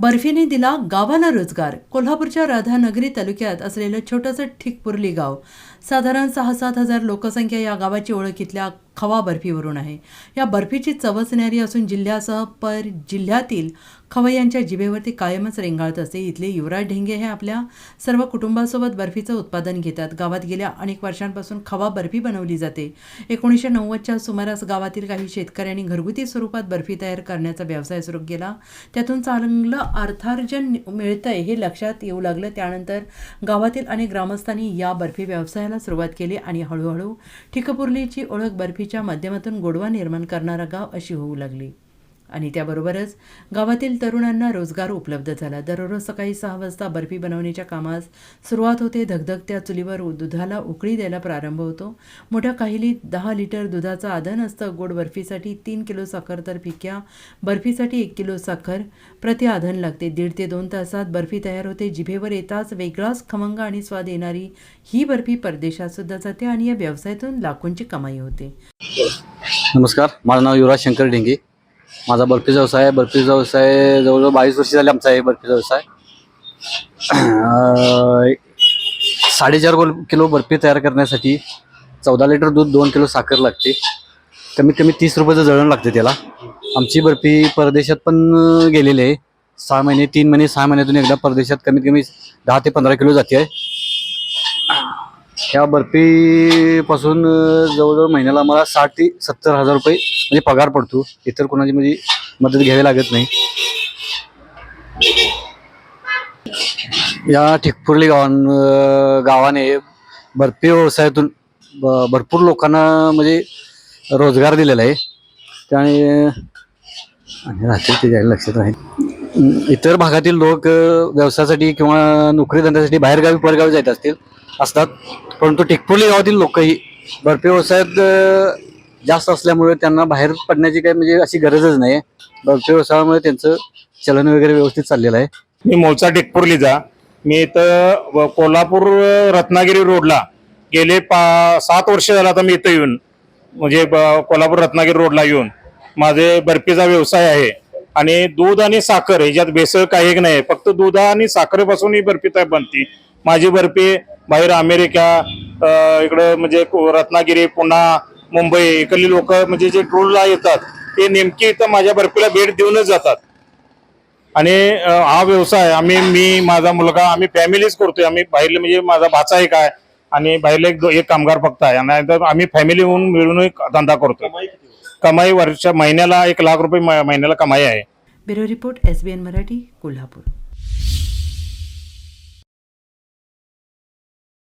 बर्फीने दिला गावाला रोजगार. कोल्हापूरच्या राधानगरी तालुक्यात असलेलं छोटंसं ठिकपुर्ली गाव. साधारण सहा सात हजार लोकसंख्या या गावाची ओळख इथल्या खवा बर्फीवरून आहे. या बर्फीची चवच न्यारी असून जिल्ह्यासह पर जिल्ह्यातील खवय्यांच्या जिभेवरती कायमच रेंगाळत असते. इथले युवराज ढेंगे हे आपल्या सर्व कुटुंबासोबत बर्फीचं उत्पादन घेतात. गावात गेल्या अनेक वर्षांपासून खवा बर्फी बनवली जाते. एकोणीसशे नव्वदच्या सुमारास गावातील काही शेतकऱ्यांनी घरगुती स्वरूपात बर्फी तयार करण्याचा व्यवसाय सुरू केला. त्यातून चांगलं अर्थार्जन मिळतंय हे लक्षात येऊ लागलं. त्यानंतर गावातील अनेक ग्रामस्थांनी या बर्फी व्यवसाय व्यवसायाला सुरुवात केली आणि हळूहळू ठिकपुर्लीची ओळख बर्फीच्या माध्यमातून गोडवा निर्माण करणारा गाव अशी होऊ लागली. आणि त्याबरोबरच गावातील तरुणांना रोजगार उपलब्ध झाला. दररोज सकाळी सहा वाजता बर्फी बनवण्याच्या कामास सुरुवात होते. धगधगत्या चुलीवर दुधाला उकळी द्यायला प्रारंभ होतो. मोठ्या काहिलीत दहा लिटर दुधाचं आधन असतं. गोड बर्फीसाठी तीन किलो साखर तर फिक्या बर्फीसाठी एक किलो साखर प्रति आधन लागते. दीड ते दोन तासात बर्फी तयार होते. जिभेवर येताच वेगळाच खमंग आणि स्वाद येणारी ही बर्फी परदेशात सुद्धा जाते आणि या व्यवसायातून लाखोंची कमाई होते. नमस्कार. माझं नाव युवराज शंकर ढेंगे. माझा बर्फीचा व्यवसाय आहे. बर्फीचा व्यवसाय जवळजवळ बावीस वर्ष झाले आमचा आहे बर्फीचा व्यवसाय. साडेचार किलो बर्फी तयार करण्यासाठी चौदा लिटर दूध दोन किलो साखर लागते. कमीत कमी तीस रुपयाचं जळण लागते त्याला. आमची बर्फी परदेशात पण गेलेली आहे. सहा महिने तीन महिने सहा महिन्यातून एकदा परदेशात कमीत कमी दहा ते पंधरा किलो जाते. आहे ह्या बर्फीपासून जवळजवळ महिन्याला मला साठ ते सत्तर हजार रुपये म्हणजे पगार पडतो. इतर कोणाची म्हणजे मदत घ्यावी लागत नाही. या ठिकपुर्ली गावां गावाने बर्फी व्यवसायातून भरपूर लोकांना म्हणजे रोजगार दिलेला आहे. त्याने आणि राहते ते द्यायला लक्षात राहील. इतर भागातील लोक व्यवसायासाठी किंवा नोकरी धंद्यासाठी बाहेरगावी परगावी जात असतील असतात. परंतु टिकपोली गावातील लोकही बर्फी व्यवसायात जास्त असल्यामुळे त्यांना बाहेर पडण्याची काही म्हणजे अशी गरजच नाही बर्फी व्यवसायामुळे त्यांचं चलन वगैरे व्यवस्थित चाललेलं आहे. मी मोलचा जा. मी इथं कोल्हापूर रत्नागिरी रोडला गेले पा सात वर्ष झालं आता मी इथं येऊन म्हणजे ब- कोल्हापूर रत्नागिरी रोडला येऊन. माझे बर्फीचा व्यवसाय आहे. आणि दूध आणि साखर ह्याच्यात भेसळ काही एक नाही. फक्त दूध आणि साखरेपासून ही बर्फी तयार बनते. माझी बर्फी बाहेर अमेरिका इकडं म्हणजे रत्नागिरी पुन्हा मुंबई इकडली लोक म्हणजे जे टूरला येतात ते नेमकी इथं माझ्या बर्फीला भेट देऊनच जातात. आणि हा व्यवसाय आम्ही मी माझा मुलगा आम्ही फॅमिलीच करतोय. आम्ही बाहेरले म्हणजे माझा भाचा एक आहे आणि बाहेरले एक एक कामगार फक्त आहे. आणि तर आम्ही फॅमिली म्हणून मिळून एक धंदा करतोय. कमाई वर्ष महिन्याला एक लाख रुपये महिन्याला कमाई आहे. Bureau report S B N Marathi Kolhapur.